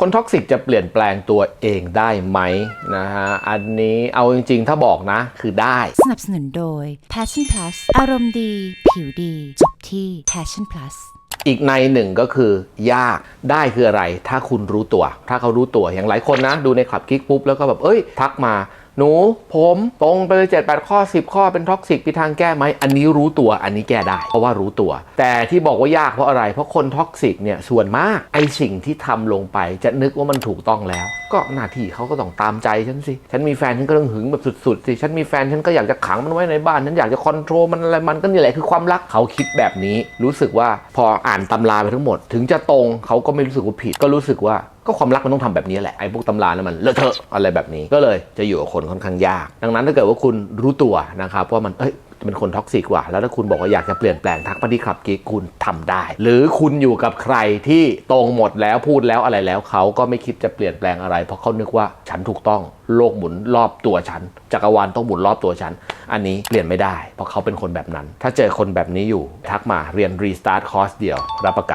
คนท็อกซิกจะเปลี่ยนแปลงตัวเองได้ไหมนะฮะ อันนี้เอาจริงๆ ถ้าบอกนะ คือได้ สนับสนุนโดย Passion Plus อารมณ์ดี ผิวดี จบที่ Passion Plus อีกในหนึ่งก็คือยากได้คืออะไร ถ้าคุณรู้ตัว ถ้าเขารู้ตัวอย่างหลายคนนะ ดูในคลับกิ๊กปุ๊บแล้วก็แบบเอ้ย ทักมา หนูผมตรงไปเลย7 8ข้อ 10 ข้อเป็นท็อกซิกมีทางแก้ไหมอันนี้รู้ตัวอันนี้แก้ได้ เพราะว่ารู้ตัว แต่ที่บอกว่ายากเพราะอะไร เพราะคนท็อกซิกเนี่ยส่วนมากไอสิ่งที่ทำลงไปจะนึกว่ามันถูกต้องแล้ว ก็หน้าที่เขาก็ต้องตามใจฉันสิ ฉันมีแฟนฉันก็ต้องหึงแบบสุดๆสิฉันมีแฟนฉันก็อยากจะขังมันไว้ในบ้านฉันอยากจะคอนโทรลมันอะไรมันก็นี่แหละคือความรักเขาคิดแบบนี้ รู้สึกว่าพออ่านตำราไปทั้งหมด ถึงจะตรงเขาก็ไม่รู้สึกว่าผิดก็รู้สึกว่า ก็ความรักมันต้องทำแบบนี้แหละไอ้พวกตำรานั้นมันเลอะเทอะอะไรแบบนี้ก็เลยจะอยู่กับคนค่อนข้างยาก ดังนั้นถ้าเกิดว่าคุณรู้ตัวนะครับว่ามันเอ้ยเป็นคนท็อกซิกว่ะแล้วถ้าคุณบอกว่าอยากจะเปลี่ยนแปลงทักมาที่คลับกิ๊กคุณทำได้ หรือคุณอยู่กับใครที่ตรงหมดแล้วพูดแล้วอะไรแล้วเขาก็ไม่คิดจะเปลี่ยนแปลงอะไร เพราะเขานึกว่าฉันถูกต้องโลกหมุนรอบตัวฉันจักรวาลต้องหมุนรอบตัวฉัน อันนี้เปลี่ยนไม่ได้ เพราะเขาเป็นคนแบบนั้น ถ้าเจอคนแบบนี้อยู่ทักมาเรียนรีสตาร์ทคอร์สเดียวรับประกัน